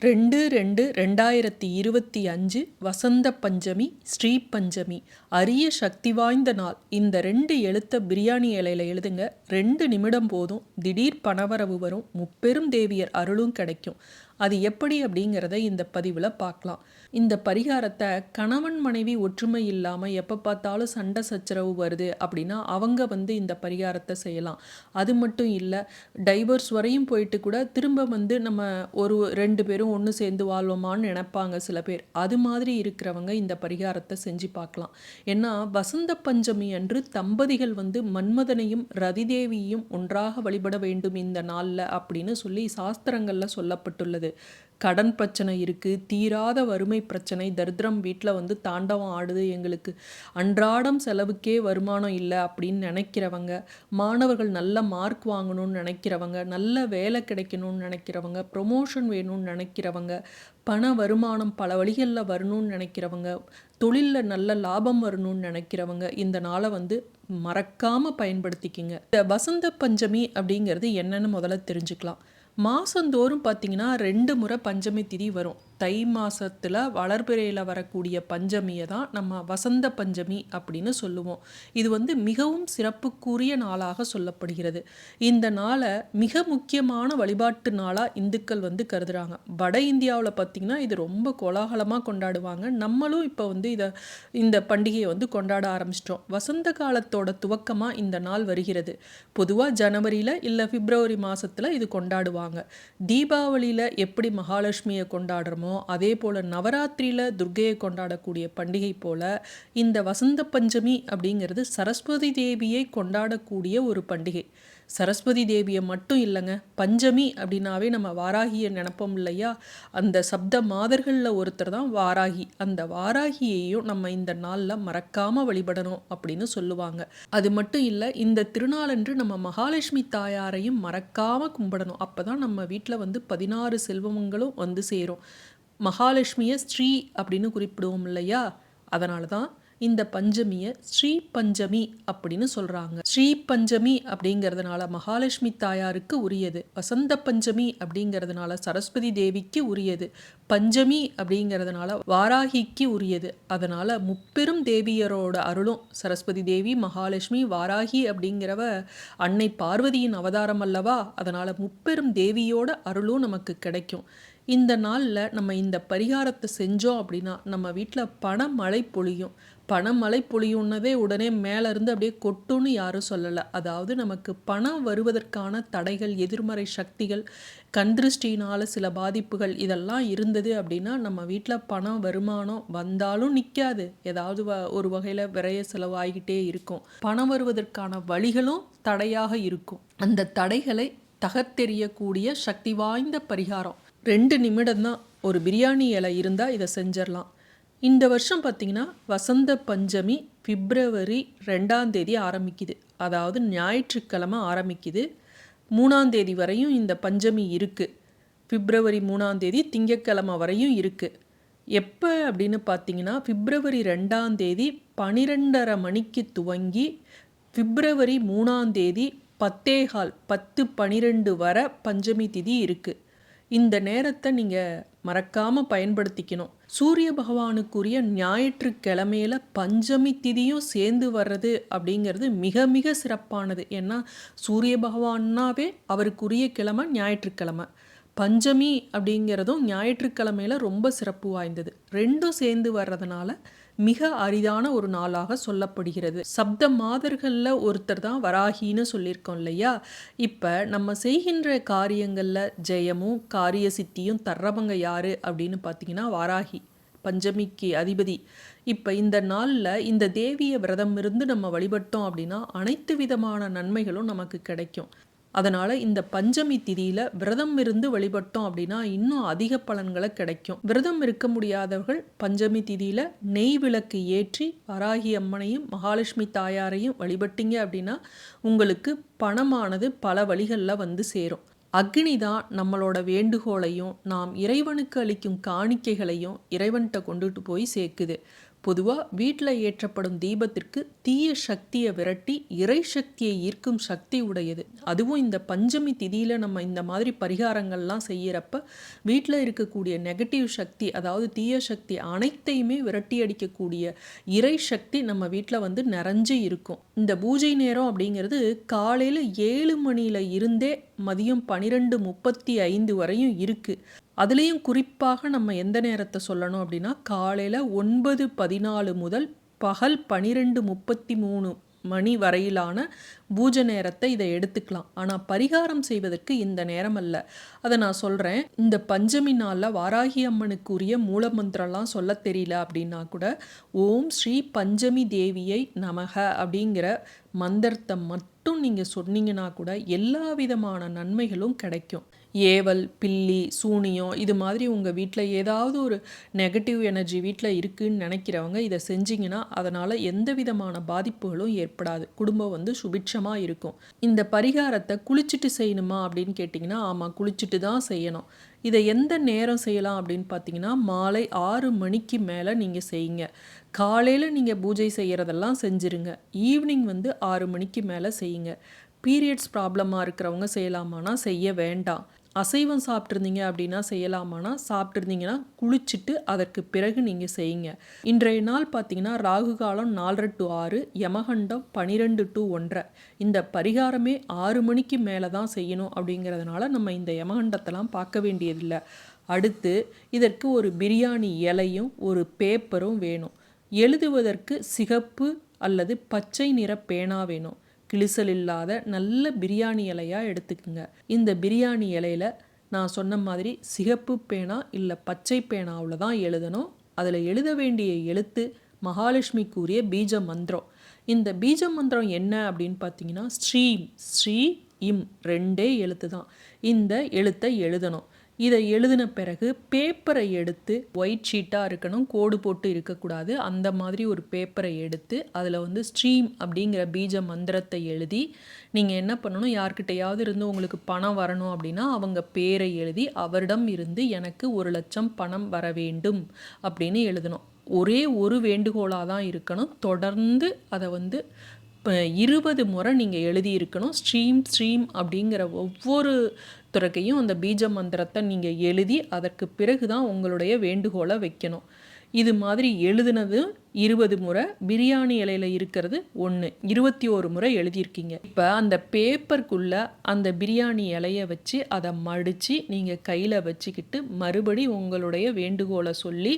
ரெண்டு ரெண்டு ரெண்டாயிரத்தி இருபத்தி அஞ்சு வசந்த பஞ்சமி ஸ்ரீ பஞ்சமி. அரிய சக்தி வாய்ந்த நாள். இந்த ரெண்டு எழுத்த பிரியாணி இலையில எழுதுங்க. ரெண்டு நிமிடம் போதும். திடீர் பணவரவு வரும். முப்பெரும் தேவியர் அருளும் கிடைக்கும். அது எப்படி அப்படிங்கிறத இந்த பதிவில் பார்க்கலாம். இந்த பரிகாரத்தை கணவன் மனைவி ஒற்றுமை இல்லாமல் எப்போ பார்த்தாலும் சண்டை சச்சரவு வருது அப்படின்னா அவங்க வந்து இந்த பரிகாரத்தை செய்யலாம். அது மட்டும் இல்லை டைவர்ஸ் வரையும் போயிட்டு கூட திரும்ப வந்து நம்ம ஒரு ரெண்டு பேரும் ஒன்று சேர்ந்து வாழ்வோமான்னு நினைப்பாங்க சில பேர். அது மாதிரி இருக்கிறவங்க இந்த பரிகாரத்தை செஞ்சு பார்க்கலாம். ஏன்னா வசந்த பஞ்சமி அன்று தம்பதிகள் வந்து மன்மதனையும் ரதிதேவியையும் ஒன்றாக வழிபட வேண்டும் இந்த நாளில் அப்படின்னு சொல்லி சாஸ்திரங்களில் சொல்லப்பட்டுள்ளது. கடன் பிரச்சனை இருக்குது தீராத வறுமை பிரச்சனை தரித்திரம் வீட்டில் வந்து தாண்டவம் ஆடுது எங்களுக்கு அன்றாடம் செலவுக்கே வருமானம் இல்லை அப்படின்னு நினைக்கிறவங்க மாணவர்கள் நல்ல மார்க் வாங்கணும்னு நினைக்கிறவங்க நல்ல வேலை கிடைக்கணும்னு நினைக்கிறவங்க ப்ரொமோஷன் வேணும்னு நினைக்கிறவங்க பண வருமானம் பல வழிகளில் வரணும்னு நினைக்கிறவங்க தொழிலில் நல்ல லாபம் வரணும்னு நினைக்கிறவங்க இந்த நாளை வந்து மறக்காமல் பயன்படுத்திக்கிங்க. இந்த வசந்த பஞ்சமி அப்படிங்கிறது என்னென்னு முதல்ல தெரிஞ்சுக்கலாம். மாதந்தோறும் பார்த்தீங்கன்னா ரெண்டு முறை பஞ்சமி திதி வரும். தை மாதத்தில் வளர்பிறையில் வரக்கூடிய பஞ்சமியை தான் நம்ம வசந்த பஞ்சமி அப்படின்னு சொல்லுவோம். இது வந்து மிகவும் சிறப்புக்குரிய நாளாக சொல்லப்படுகிறது. இந்த நாளை மிக முக்கியமான வழிபாட்டு நாளாக இந்துக்கள் வந்து கருதுகிறாங்க வட இந்தியாவில் பார்த்திங்கன்னா இது ரொம்ப கோலாகலமாக கொண்டாடுவாங்க. நம்மளும் இப்போ வந்து இதை இந்த பண்டிகையை வந்து கொண்டாட ஆரம்பிச்சிட்டோம். வசந்த காலத்தோட துவக்கமாக இந்த நாள் வருகிறது. பொதுவாக ஜனவரியில் இல்லை பிப்ரவரி மாதத்தில் இது கொண்டாடுவாங்க. தீபாவளியில் எப்படி மகாலட்சுமியை கொண்டாடுறோமோ அதே போல் நவராத்திரியில் துர்கையை கொண்டாடக்கூடிய பண்டிகை போல் இந்த வசந்த பஞ்சமி அப்படிங்கிறது சரஸ்வதி தேவியை கொண்டாடக்கூடிய ஒரு பண்டிகை. சரஸ்வதி தேவியை மட்டும் இல்லைங்க பஞ்சமி அப்படின்னாவே நம்ம வாராகியை நினப்போம் இல்லையா? அந்த சப்த மாதர்களில் ஒருத்தர் தான் வாராகி. அந்த வாராகியையும் நம்ம இந்த நாளில் மறக்காமல் வழிபடணும் அப்படின்னு சொல்லுவாங்க. அது மட்டும் இல்லை இந்த திருநாளன்று நம்ம மகாலட்சுமி தாயாரையும் மறக்காமல் கும்பிடணும். அப்போ தான் நம்ம வீட்டில் வந்து பதினாறு செல்வங்களும் வந்து சேரும். மகாலட்சுமியை ஸ்ரீ அப்படின்னு குறிப்பிடுவோம் இல்லையா? அதனால தான் இந்த பஞ்சமியை ஸ்ரீ பஞ்சமி அப்படின்னு சொல்கிறாங்க ஸ்ரீ பஞ்சமி அப்படிங்கிறதுனால மகாலட்சுமி தாயாருக்கு உரியது. வசந்த பஞ்சமி அப்படிங்கிறதுனால சரஸ்வதி தேவிக்கு உரியது. பஞ்சமி அப்படிங்கிறதுனால வாராகிக்கு உரியது. அதனால் முப்பெரும் தேவியரோட அருளும் சரஸ்வதி தேவி மகாலட்சுமி வாராகி அப்படிங்கிறவ அன்னை பார்வதியின் அவதாரம் அல்லவா? அதனால் முப்பெரும் தேவியோட அருளும் நமக்கு கிடைக்கும். இந்த நாளில் நம்ம இந்த பரிகாரத்தை செஞ்சோம் அப்படின்னா நம்ம வீட்டில் பணமழை பொழியும். பணமழை பொழியுன்னதே உடனே மேலேருந்து அப்படியே கொட்டுன்னு யாரும் சொல்லலை. அதாவது நமக்கு பணம் வருவதற்கான தடைகள் எதிர்மறை சக்திகள் கண்திருஷ்டினால் சில பாதிப்புகள் இதெல்லாம் இருந்தது அப்படின்னா நம்ம வீட்டில் பணம் வருமானம் வந்தாலும் நிற்காது ஏதாவது வ ஒரு வகையில் விரைய செலவாகிட்டே இருக்கும். பணம் வருவதற்கான வழிகளும் தடையாக இருக்கும். அந்த தடைகளை தகர்த்தெறியக்கூடிய சக்தி வாய்ந்த பரிகாரம். ரெண்டு நிமிடம்தான். ஒரு பிரியாணி இலை இருந்தால் இதை செஞ்சிடலாம் இந்த வருஷம் பார்த்திங்கன்னா வசந்த பஞ்சமி பிப்ரவரி ரெண்டாம் தேதி ஆரம்பிக்குது. அதாவது ஞாயிற்றுக்கிழமை ஆரம்பிக்குது. மூணாம் தேதி வரையும் இந்த பஞ்சமி இருக்குது பிப்ரவரி மூணாம் தேதி திங்கக்கிழமை வரையும் இருக்குது எப்போ அப்படின்னு பார்த்தீங்கன்னா பிப்ரவரி ரெண்டாம் தேதி பனிரெண்டரை மணிக்கு துவங்கி பிப்ரவரி மூணாம் தேதி பத்தேகால் பத்து பனிரெண்டு வர பஞ்சமி திதி இருக்குது இந்த நேரத்தை நீங்கள் மறக்காமல் பயன்படுத்திக்கணும். சூரிய பகவானுக்குரிய ஞாயிற்றுக்கிழமையில பஞ்சமி திதியும் சேர்ந்து வர்றது அப்படிங்கிறது மிக மிக சிறப்பானது. ஏன்னா சூரிய பகவான்னாவே அவருக்குரிய கிழமை ஞாயிற்றுக்கிழமை. பஞ்சமி அப்படிங்கிறதும் ஞாயிற்றுக்கிழமையில ரொம்ப சிறப்பு வாய்ந்தது. ரெண்டும் சேர்ந்து வர்றதுனால மிக அரிதான ஒரு நாளாக சொல்லப்படுகிறது. சப்த மாதர்களில் ஒருத்தர் தான் வராகின்னு சொல்லியிருக்கோம் இல்லையா? இப்போ நம்ம செய்கின்ற காரியங்களில் ஜெயமும் காரிய சித்தியும் தர்றவங்க யார் அப்படின்னு பார்த்தீங்கன்னா வாராகி பஞ்சமிக்கு அதிபதி. இப்போ இந்த நாளில் இந்த தேவியை விரதம் இருந்து நம்ம வழிபட்டோம் அப்படின்னா அனைத்து விதமான நன்மைகளும் நமக்கு கிடைக்கும். அதனால் இந்த பஞ்சமி திதியில் விரதம் இருந்து வழிபட்டோம் அப்படின்னா இன்னும் அதிக பலன்களை கிடைக்கும். விரதம் இருக்க முடியாதவர்கள் பஞ்சமி திதியில் நெய் விளக்கு ஏற்றி வராகி அம்மனையும் மகாலட்சுமி தாயாரையும் வழிபட்டீங்க அப்படின்னா உங்களுக்கு பணமானது பல வழிகளில் வந்து சேரும். அக்னி தான் நம்மளோட வேண்டுகோளையும் நாம் இறைவனுக்கு அளிக்கும் காணிக்கைகளையும் இறைவன்கிட்ட கொண்டுட்டு போய் சேர்க்குது. பொதுவாக வீட்டில் ஏற்றப்படும் தீபத்திற்கு தீய சக்தியை விரட்டி இறை சக்தியை ஈர்க்கும் சக்தி உடையது. அதுவும் இந்த பஞ்சமி திதியில் நம்ம இந்த மாதிரி பரிகாரங்கள்லாம் செய்கிறப்ப வீட்டில் இருக்கக்கூடிய நெகட்டிவ் சக்தி அதாவது தீய சக்தி அனைத்தையுமே விரட்டி அடிக்கக்கூடிய இறை சக்தி நம்ம வீட்டில் வந்து நிறைஞ்சு இருக்கும். இந்த பூஜை நேரம் அப்படிங்கிறது காலையில் ஏழு மணியில் இருந்தே மதியம் பனிரெண்டு முப்பத்தி ஐந்து வரையும் இருக்குது அதுலேயும் குறிப்பாக நம்ம எந்த நேரத்தை சொல்லணும் அப்படின்னா காலையில் ஒன்பது பதினாலு முதல் பகல் பனிரெண்டு முப்பத்தி மூணு மணி வரையிலான பூஜை நேரத்தை இதை எடுத்துக்கலாம். ஆனால் பரிகாரம் செய்வதற்கு இந்த நேரம் அல்ல. அதை நான் சொல்கிறேன் இந்த பஞ்சமி நாளில் வாராகி அம்மனுக்குரிய மூலமந்திரம்லாம் சொல்ல தெரியல அப்படின்னா கூட ஓம் ஸ்ரீ பஞ்சமி தேவியை நமக அப்படிங்கிற மந்திரத்தை மட்டும் நீங்கள் சொன்னீங்கன்னா கூட எல்லா விதமான நன்மைகளும் கிடைக்கும். ஏவல் பில்லி சூனியம் இது மாதிரி உங்கள் வீட்டில் ஏதாவது ஒரு நெகட்டிவ் எனர்ஜி வீட்டில் இருக்குதுன்னு நினைக்கிறவங்க இதை செஞ்சிங்கன்னா அதனால் எந்த விதமான பாதிப்புகளும் ஏற்படாது. குடும்பம் வந்து சுபிட்சமாக இருக்கும். இந்த பரிகாரத்தை குளிச்சுட்டு செய்யணுமா அப்படின்னு கேட்டிங்கன்னா ஆமாம் குளிச்சுட்டு தான் செய்யணும். இதை எந்த நேரம் செய்யலாம் அப்படின்னு பார்த்தீங்கன்னா மாலை ஆறு மணிக்கு மேலே நீங்கள் செய்யுங்க. காலையில் நீங்கள் பூஜை செய்கிறதெல்லாம் செஞ்சுருங்க. ஈவினிங் வந்து ஆறு மணிக்கு மேலே செய்யுங்க. பீரியட்ஸ் ப்ராப்ளமாக இருக்கிறவங்க செய்யலாமானா செய்ய வேண்டாம். அசைவம் சாப்பிட்ருந்தீங்க அப்படின்னா செய்யலாமானா சாப்பிட்ருந்தீங்கன்னா குளிச்சுட்டு அதற்கு பிறகு நீங்கள் செய்யுங்க. இன்றைய நாள் பார்த்தீங்கன்னா ராகு காலம் நாலரை டு ஆறு யமகண்டம் பனிரெண்டு டு ஒன்றரை. இந்த பரிகாரமே ஆறு மணிக்கு மேலே தான் செய்யணும் அப்படிங்கிறதுனால நம்ம இந்த யமகண்டத்தெல்லாம் பார்க்க வேண்டியதில்லை. அடுத்து இதற்கு ஒரு பிரியாணி இலையும் ஒரு பேப்பரும் வேணும். எழுதுவதற்கு சிகப்பு அல்லது பச்சை நிற பேனா வேணும். கிளிசல் இல்லாத நல்ல பிரியாணி இலையாக எடுத்துக்குங்க. இந்த பிரியாணி இலையில நான் சொன்ன மாதிரி சிகப்பு பேனா இல்லை பச்சை பேனாவில் தான் எழுதணும். அதில் எழுத வேண்டிய எழுத்து மகாலட்சுமிக்குரிய பீஜ மந்திரம். இந்த பீஜ மந்திரம் என்ன அப்படின்னு பார்த்தீங்கன்னா ஸ்ரீம் ஸ்ரீ இம் ரெண்டே எழுத்து தான் இந்த எழுத்தை எழுதணும். இதை எழுதின பிறகு பேப்பரை எடுத்து ஒயிட் ஷீட்டாக இருக்கணும் கோடு போட்டு இருக்கக்கூடாது. அந்த மாதிரி ஒரு பேப்பரை எடுத்து அதில் வந்து ஸ்ட்ரீம் அப்படிங்கிற பீஜ மந்திரத்தை எழுதி நீங்கள் என்ன பண்ணணும் யார்கிட்டையாவது இருந்து உங்களுக்கு பணம் வரணும் அப்படின்னா அவங்க பேரை எழுதி அவரிடம் இருந்து எனக்கு ஒரு லட்சம் பணம் வர வேண்டும் அப்படின்னு எழுதணும். ஒரே ஒரு வேண்டுகோளாக தான் இருக்கணும். தொடர்ந்து அதை வந்து இருபது முறை நீங்கள் எழுதியிருக்கணும் ஸ்ட்ரீம் ஸ்ட்ரீம் அப்படிங்கிற ஒவ்வொரு துறக்கையும் அந்த பீஜ மந்திரத்தை நீங்கள் எழுதி அதற்கு பிறகு தான் உங்களுடைய வேண்டுகோளை வைக்கணும். இது மாதிரி எழுதுனது இருபது முறை பிரியாணி இலையில் இருக்கிறது ஒன்று இருபத்தி ஒரு முறை எழுதியிருக்கீங்க. இப்போ அந்த பேப்பருக்குள்ளே அந்த பிரியாணி இலையை வச்சு அதை மடித்து நீங்கள் கையில் வச்சுக்கிட்டு மறுபடி உங்களுடைய வேண்டுகோளை சொல்லி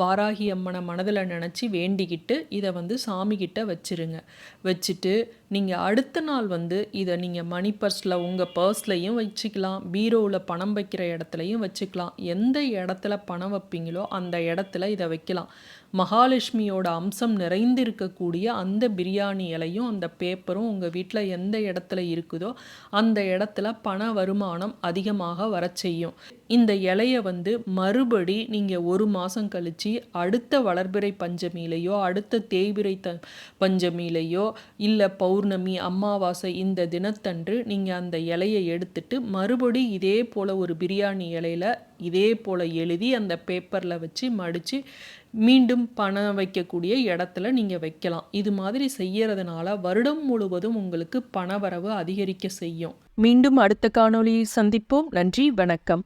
வாராகி அம்மனை மனதில் நினச்சி வேண்டிக்கிட்டு இதை வந்து சாமிக்கிட்ட வச்சுருங்க. வச்சுட்டு நீங்கள் அடுத்த நாள் வந்து இதை நீங்கள் மணி பர்ஸில் உங்கள் பர்ஸ்லையும் வச்சுக்கலாம். பீரோவில் பணம் வைக்கிற இடத்துலையும் வச்சுக்கலாம். எந்த இடத்துல பணம் வைப்பீங்களோ அந்த இடத்துல இதை வைக்கலாம். மகாலட்சுமியோட அம்சம் நிறைந்திருக்கக்கூடிய அந்த பிரியாணி இலையும் அந்த பேப்பரும் உங்கள் வீட்டில் எந்த இடத்துல இருக்குதோ அந்த இடத்துல பண வருமானம் அதிகமாக வர செய்யும் இந்த இலையை வந்து மறுபடி நீங்கள் ஒரு மாதம் கழித்து அடுத்த வளர்பிறை பஞ்சமியிலையோ அடுத்த தேய்பிரை த பஞ்சமியிலையோ இல்லை பௌர்ணமி அமாவாசை இந்த தினத்தன்று நீங்கள் அந்த இலையை எடுத்துட்டு மறுபடி இதே போல் ஒரு பிரியாணி இலையில் இதே போல் எழுதி அந்த பேப்பரில் வச்சு மடித்து மீண்டும் பணம் வைக்கக்கூடிய இடத்துல நீங்கள் வைக்கலாம். இது மாதிரி செய்யறதுனால வருடம் முழுவதும் உங்களுக்கு பண வரவு அதிகரிக்க செய்யும். மீண்டும் அடுத்த காணொளியை சந்திப்போம். நன்றி வணக்கம்.